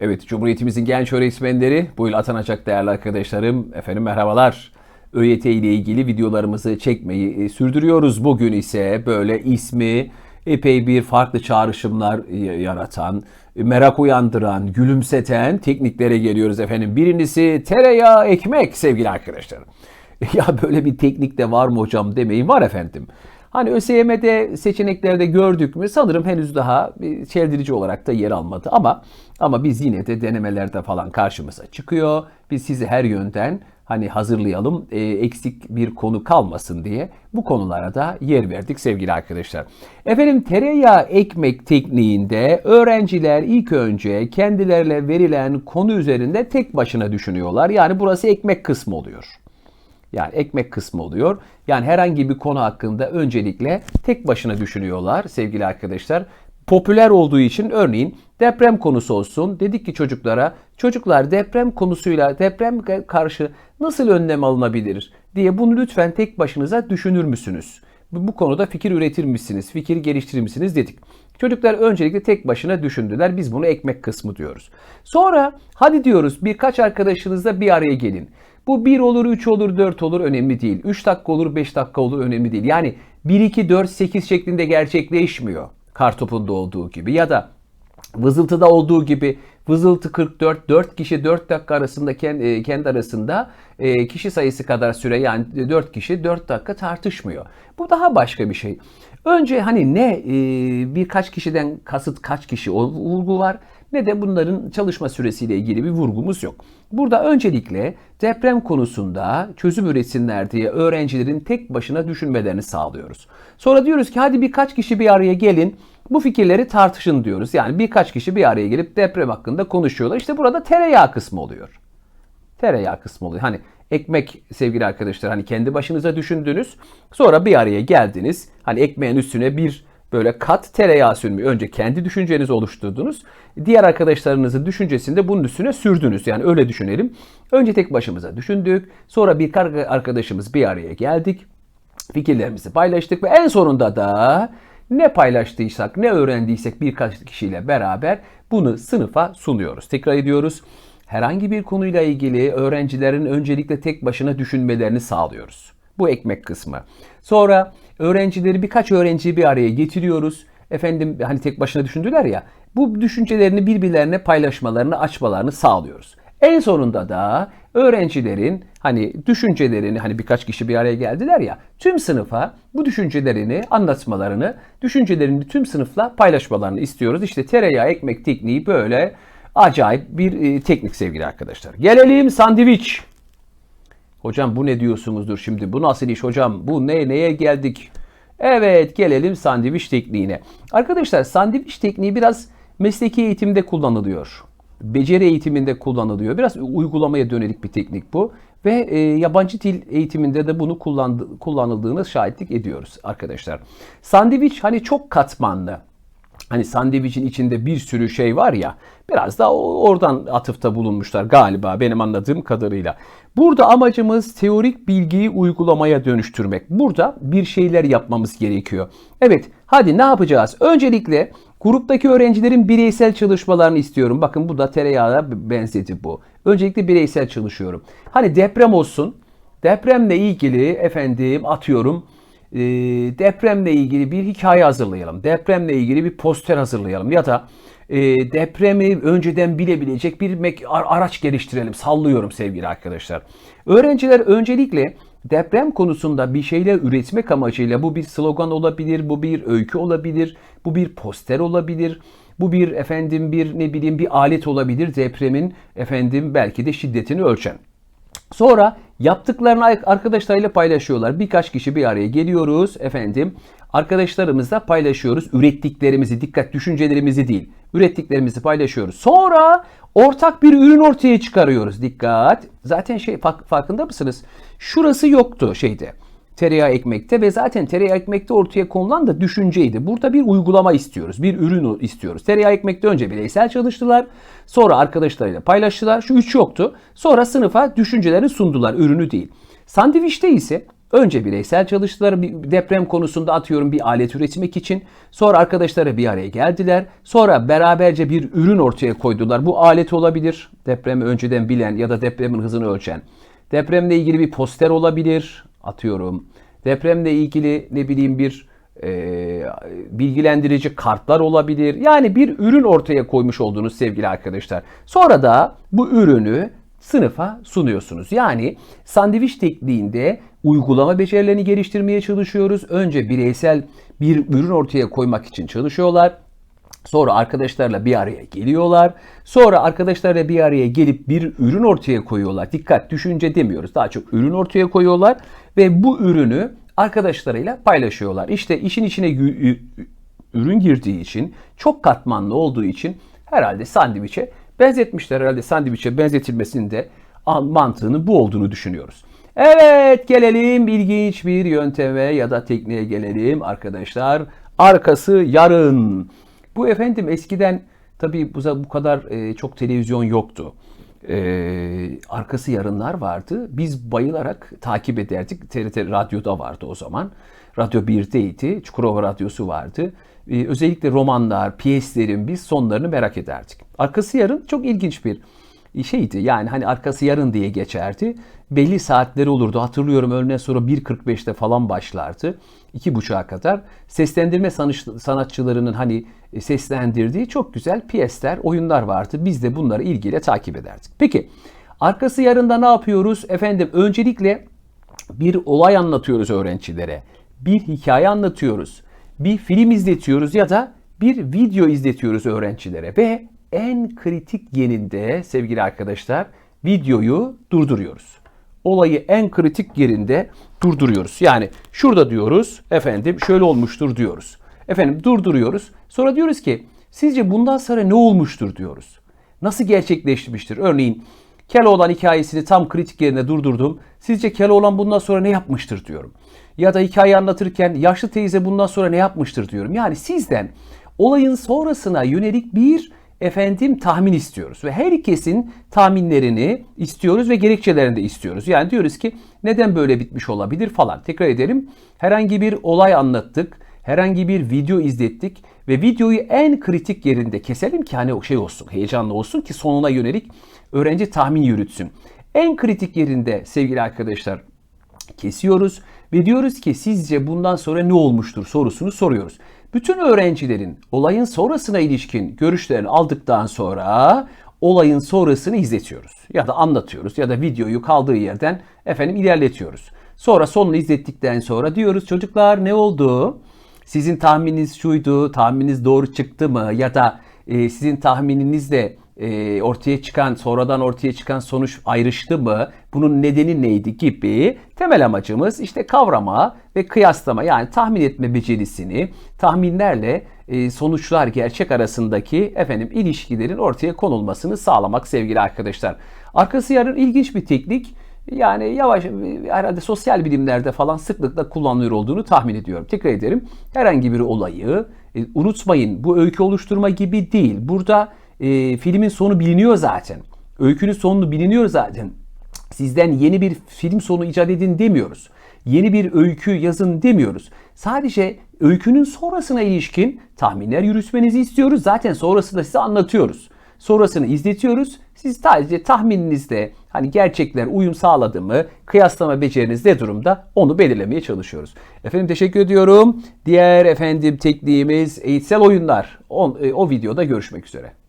Evet, Cumhuriyetimizin genç öğretmenleri, bu yıl atanacak değerli arkadaşlarım. Efendim merhabalar. ÖYT ile ilgili videolarımızı çekmeyi e, sürdürüyoruz. Bugün ise böyle ismi epey bir farklı çağrışımlar y- yaratan, merak uyandıran, gülümseten tekniklere geliyoruz efendim. Birincisi tereyağı ekmek sevgili arkadaşlar. Ya böyle bir teknik de var mı hocam demeyin var efendim. Hani ÖSYM'de seçeneklerde gördük mü sanırım henüz daha bir çeldirici olarak da yer almadı ama ama biz yine de denemelerde falan karşımıza çıkıyor. Biz sizi her yönden hani hazırlayalım e, eksik bir konu kalmasın diye bu konulara da yer verdik sevgili arkadaşlar. Efendim tereyağı ekmek tekniğinde öğrenciler ilk önce kendilerine verilen konu üzerinde tek başına düşünüyorlar. Yani burası ekmek kısmı oluyor. Yani ekmek kısmı oluyor. Yani herhangi bir konu hakkında öncelikle tek başına düşünüyorlar sevgili arkadaşlar. Popüler olduğu için örneğin deprem konusu olsun. Dedik ki çocuklara çocuklar deprem konusuyla deprem karşı nasıl önlem alınabilir diye bunu lütfen tek başınıza düşünür müsünüz? Bu konuda fikir üretir misiniz? Fikir geliştirir misiniz dedik. Çocuklar öncelikle tek başına düşündüler. Biz bunu ekmek kısmı diyoruz. Sonra hadi diyoruz birkaç arkadaşınızla bir araya gelin. Bu 1 olur, 3 olur, 4 olur önemli değil. 3 dakika olur, 5 dakika olur önemli değil. Yani 1, 2, 4, 8 şeklinde gerçekleşmiyor. Kartopunda olduğu gibi ya da Vızıltıda olduğu gibi Vızıltı 44 4 kişi 4 dakika arasında kendi, kendi arasında e, kişi sayısı kadar süre yani 4 kişi 4 dakika tartışmıyor. Bu daha başka bir şey. Önce hani ne e, birkaç kişiden kasıt kaç kişi o vurgu var ne de bunların çalışma süresiyle ilgili bir vurgumuz yok. Burada öncelikle deprem konusunda çözüm üretsinler diye öğrencilerin tek başına düşünmelerini sağlıyoruz. Sonra diyoruz ki hadi birkaç kişi bir araya gelin bu fikirleri tartışın diyoruz. Yani birkaç kişi bir araya gelip deprem hakkında konuşuyorlar. İşte burada tereyağı kısmı oluyor. Tereyağı kısmı oluyor. Hani ekmek sevgili arkadaşlar hani kendi başınıza düşündünüz. Sonra bir araya geldiniz. Hani ekmeğin üstüne bir böyle kat tereyağı sürmeyi önce kendi düşüncenizi oluşturdunuz. Diğer arkadaşlarınızın düşüncesini de bunun üstüne sürdünüz. Yani öyle düşünelim. Önce tek başımıza düşündük. Sonra bir arkadaşımız bir araya geldik. Fikirlerimizi paylaştık ve en sonunda da ne paylaştıysak, ne öğrendiysek birkaç kişiyle beraber bunu sınıfa sunuyoruz. Tekrar ediyoruz. Herhangi bir konuyla ilgili öğrencilerin öncelikle tek başına düşünmelerini sağlıyoruz. Bu ekmek kısmı. Sonra öğrencileri birkaç öğrenciyi bir araya getiriyoruz. Efendim hani tek başına düşündüler ya. Bu düşüncelerini birbirlerine paylaşmalarını, açmalarını sağlıyoruz. En sonunda da öğrencilerin hani düşüncelerini hani birkaç kişi bir araya geldiler ya tüm sınıfa bu düşüncelerini anlatmalarını, düşüncelerini tüm sınıfla paylaşmalarını istiyoruz. İşte tereyağı ekmek tekniği böyle acayip bir e, teknik sevgili arkadaşlar. Gelelim sandviç. Hocam bu ne diyorsunuzdur şimdi? Bu nasıl iş hocam? Bu ne neye geldik? Evet gelelim sandviç tekniğine. Arkadaşlar sandviç tekniği biraz mesleki eğitimde kullanılıyor beceri eğitiminde kullanılıyor. Biraz uygulamaya dönelik bir teknik bu. Ve e, yabancı dil eğitiminde de bunu kullandı, kullanıldığını şahitlik ediyoruz arkadaşlar. Sandviç hani çok katmanlı. Hani sandviçin içinde bir sürü şey var ya biraz da oradan atıfta bulunmuşlar galiba benim anladığım kadarıyla. Burada amacımız teorik bilgiyi uygulamaya dönüştürmek. Burada bir şeyler yapmamız gerekiyor. Evet hadi ne yapacağız? Öncelikle Gruptaki öğrencilerin bireysel çalışmalarını istiyorum. Bakın bu da tereyağına benzedi bu. Öncelikle bireysel çalışıyorum. Hani deprem olsun. Depremle ilgili efendim atıyorum e, depremle ilgili bir hikaye hazırlayalım. Depremle ilgili bir poster hazırlayalım. Ya da e, depremi önceden bilebilecek bir araç geliştirelim. Sallıyorum sevgili arkadaşlar. Öğrenciler öncelikle deprem konusunda bir şeyler üretmek amacıyla bu bir slogan olabilir, bu bir öykü olabilir, bu bir poster olabilir, bu bir efendim bir ne bileyim bir alet olabilir depremin efendim belki de şiddetini ölçen. Sonra yaptıklarını arkadaşlarıyla paylaşıyorlar. Birkaç kişi bir araya geliyoruz efendim. Arkadaşlarımızla paylaşıyoruz. Ürettiklerimizi, dikkat düşüncelerimizi değil. Ürettiklerimizi paylaşıyoruz. Sonra ortak bir ürün ortaya çıkarıyoruz. Dikkat. Zaten şey farkında mısınız? Şurası yoktu şeyde. Tereyağı ekmekte ve zaten tereyağı ekmekte ortaya konulan da düşünceydi. Burada bir uygulama istiyoruz. Bir ürün istiyoruz. Tereyağı ekmekte önce bireysel çalıştılar. Sonra arkadaşlarıyla paylaştılar. Şu üç yoktu. Sonra sınıfa düşüncelerini sundular. Ürünü değil. Sandviçte ise Önce bireysel çalıştılar bir deprem konusunda atıyorum bir alet üretmek için. Sonra arkadaşları bir araya geldiler. Sonra beraberce bir ürün ortaya koydular. Bu alet olabilir. Depremi önceden bilen ya da depremin hızını ölçen. Depremle ilgili bir poster olabilir. Atıyorum. Depremle ilgili ne bileyim bir e, bilgilendirici kartlar olabilir. Yani bir ürün ortaya koymuş olduğunuz sevgili arkadaşlar. Sonra da bu ürünü sınıfa sunuyorsunuz. Yani sandviç tekniğinde uygulama becerilerini geliştirmeye çalışıyoruz. Önce bireysel bir ürün ortaya koymak için çalışıyorlar. Sonra arkadaşlarla bir araya geliyorlar. Sonra arkadaşlarla bir araya gelip bir ürün ortaya koyuyorlar. Dikkat düşünce demiyoruz. Daha çok ürün ortaya koyuyorlar ve bu ürünü arkadaşlarıyla paylaşıyorlar. İşte işin içine ürün girdiği için, çok katmanlı olduğu için herhalde sandviçe benzetmişler. Herhalde sandviçe benzetilmesinin de mantığının bu olduğunu düşünüyoruz. Evet gelelim ilginç bir yönteme ya da tekniğe gelelim arkadaşlar. Arkası yarın. Bu efendim eskiden tabii bu, bu kadar e, çok televizyon yoktu. E, arkası yarınlar vardı. Biz bayılarak takip ederdik. TRT Radyo'da vardı o zaman. Radyo 1'deydi. Çukurova Radyosu vardı. E, özellikle romanlar, piyeslerin biz sonlarını merak ederdik. Arkası yarın çok ilginç bir şeydi. Yani hani arkası yarın diye geçerdi. Belli saatleri olurdu. Hatırlıyorum örneğin sonra 1.45'te falan başlardı. 2.30'a kadar. Seslendirme sanatçılarının hani e, seslendirdiği çok güzel piyesler, oyunlar vardı. Biz de bunları ilgiyle takip ederdik. Peki arkası yarında ne yapıyoruz? Efendim öncelikle bir olay anlatıyoruz öğrencilere. Bir hikaye anlatıyoruz. Bir film izletiyoruz ya da bir video izletiyoruz öğrencilere ve en kritik yerinde sevgili arkadaşlar videoyu durduruyoruz. Olayı en kritik yerinde durduruyoruz. Yani şurada diyoruz efendim şöyle olmuştur diyoruz. Efendim durduruyoruz. Sonra diyoruz ki sizce bundan sonra ne olmuştur diyoruz. Nasıl gerçekleşmiştir? Örneğin Keloğlan hikayesini tam kritik yerine durdurdum. Sizce Keloğlan bundan sonra ne yapmıştır diyorum. Ya da hikaye anlatırken yaşlı teyze bundan sonra ne yapmıştır diyorum. Yani sizden olayın sonrasına yönelik bir efendim tahmin istiyoruz ve herkesin tahminlerini istiyoruz ve gerekçelerini de istiyoruz. Yani diyoruz ki neden böyle bitmiş olabilir falan. Tekrar edelim. Herhangi bir olay anlattık, herhangi bir video izlettik ve videoyu en kritik yerinde keselim ki hani o şey olsun, heyecanlı olsun ki sonuna yönelik öğrenci tahmin yürütsün. En kritik yerinde sevgili arkadaşlar kesiyoruz ve diyoruz ki sizce bundan sonra ne olmuştur sorusunu soruyoruz. Bütün öğrencilerin olayın sonrasına ilişkin görüşlerini aldıktan sonra olayın sonrasını izletiyoruz. Ya da anlatıyoruz ya da videoyu kaldığı yerden efendim ilerletiyoruz. Sonra sonunu izlettikten sonra diyoruz çocuklar ne oldu? Sizin tahmininiz şuydu, tahmininiz doğru çıktı mı? Ya da e, sizin tahmininizle e, ortaya çıkan, sonradan ortaya çıkan sonuç ayrıştı mı? Bunun nedeni neydi gibi temel amacımız işte kavrama ve kıyaslama yani tahmin etme becerisini tahminlerle e, sonuçlar gerçek arasındaki efendim ilişkilerin ortaya konulmasını sağlamak sevgili arkadaşlar. Arkası yarın ilginç bir teknik. Yani yavaş herhalde sosyal bilimlerde falan sıklıkla kullanılıyor olduğunu tahmin ediyorum. Tekrar ederim. Herhangi bir olayı e, unutmayın bu öykü oluşturma gibi değil. Burada e, filmin sonu biliniyor zaten. Öykünün sonunu biliniyor zaten. Sizden yeni bir film sonu icat edin demiyoruz. Yeni bir öykü yazın demiyoruz. Sadece öykünün sonrasına ilişkin tahminler yürütmenizi istiyoruz. Zaten sonrasında size anlatıyoruz. Sonrasını izletiyoruz. Siz sadece tahmininizde hani gerçekler uyum sağladı mı, kıyaslama beceriniz ne durumda onu belirlemeye çalışıyoruz. Efendim teşekkür ediyorum. Diğer efendim tekniğimiz eğitsel oyunlar. O, o videoda görüşmek üzere.